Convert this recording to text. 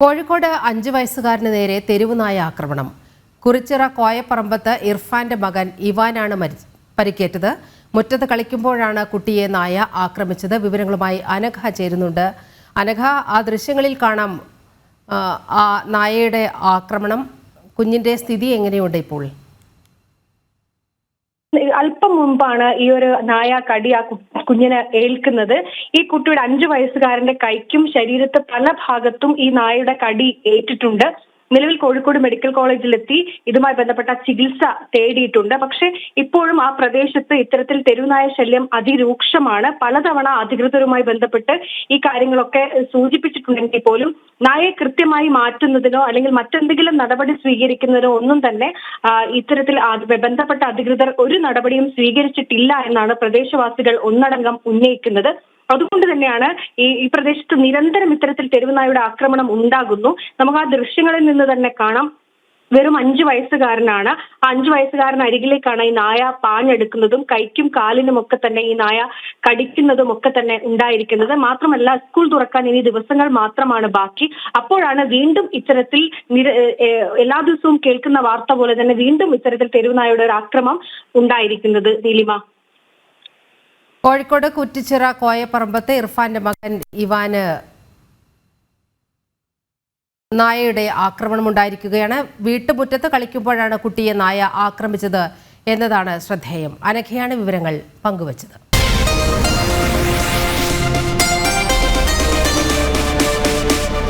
കോഴിക്കോട് അഞ്ചു വയസ്സുകാരന് നേരെ തെരുവുനായ ആക്രമണം. കുറിച്ചിറ കോയപ്പറമ്പത്ത് ഇർഫാന്റെ മകൻ ഇവാനാണ് മരി- പരിക്കേറ്റത്. മുറ്റത്ത് കളിക്കുമ്പോഴാണ് കുട്ടിയെ നായ ആക്രമിച്ചത്. വിവരങ്ങളുമായി അനഘ ചേരുന്നുണ്ട്. അനഘ ആ ദൃശ്യങ്ങളിൽ കാണാം ആ, നായയുടെ ആക്രമണം. കുഞ്ഞിന്റെ സ്ഥിതി എങ്ങനെയുണ്ട് ഇപ്പോൾ? അല്പം മുമ്പാണ് ഈ ഒരു നായ കടി ആ കുഞ്ഞിനെ ഏൽക്കുന്നത്. ഈ കുട്ടിയുടെ അഞ്ചു വയസ്സുകാരന്റെ കൈക്കും ശരീരത്തെ പല ഭാഗത്തും ഈ നായയുടെ കടി ഏറ്റിട്ടുണ്ട്. നിലവിൽ കോഴിക്കോട് മെഡിക്കൽ കോളേജിലെത്തി ഇതുമായി ബന്ധപ്പെട്ട ചികിത്സ തേടിയിട്ടുണ്ട്. പക്ഷെ ഇപ്പോഴും ആ പ്രദേശത്ത് ഇത്തരത്തിൽ തെരുവുനായ ശല്യം അതിരൂക്ഷമാണ്. പലതവണ അധികൃതരുമായി ബന്ധപ്പെട്ട് ഈ കാര്യങ്ങളൊക്കെ സൂചിപ്പിച്ചിട്ടുണ്ടെങ്കിൽ പോലും നായയെ കൃത്യമായി മാറ്റുന്നതിനോ അല്ലെങ്കിൽ മറ്റെന്തെങ്കിലും നടപടി സ്വീകരിക്കുന്നതിനോ ഒന്നും തന്നെ ഇത്തരത്തിൽ ബന്ധപ്പെട്ട അധികൃതർ ഒരു നടപടിയും സ്വീകരിച്ചിട്ടില്ല എന്നാണ് പ്രദേശവാസികൾ ഒന്നടങ്കം ഉന്നയിക്കുന്നത്. അതുകൊണ്ട് തന്നെയാണ് ഈ ഈ പ്രദേശത്ത് നിരന്തരം ഇത്തരത്തിൽ തെരുവുനായുടെ ആക്രമണം ഉണ്ടാകുന്നു. നമുക്ക് ആ ദൃശ്യങ്ങളിൽ നിന്ന് തന്നെ കാണാം. വെറും അഞ്ചു വയസ്സുകാരനാണ്. ആ അഞ്ചു വയസ്സുകാരൻ അരികിലേക്കാണ് ഈ നായ പാഞ്ഞെടുക്കുന്നതും കൈക്കും കാലിനും ഒക്കെ തന്നെ ഈ നായ കടിക്കുന്നതും ഒക്കെ തന്നെ ഉണ്ടായിരിക്കുന്നത്. മാത്രമല്ല സ്കൂൾ തുറക്കാൻ ഇനി ദിവസങ്ങൾ മാത്രമാണ് ബാക്കി. അപ്പോഴാണ് വീണ്ടും ഇത്തരത്തിൽ എല്ലാ ദിവസവും കേൾക്കുന്ന വാർത്ത പോലെ തന്നെ വീണ്ടും ഇത്തരത്തിൽ തെരുവുനായുടെ ഒരു ആക്രമം ഉണ്ടായിരിക്കുന്നത്. നീലിമ. കോഴിക്കോട് കുറ്റിച്ചിറ കോയപ്പറമ്പത്ത് ഇർഫാന്റെ മകൻ ഇവാന് നായയുടെ ആക്രമണം ഉണ്ടായിരിക്കുകയാണ് വീട്ടുമുറ്റത്ത് കളിക്കുമ്പോഴാണ് കുട്ടിയെ നായ ആക്രമിച്ചത് എന്നതാണ് ശ്രദ്ധേയം. അനഘയാണ് വിവരങ്ങൾ പങ്കുവച്ചത്.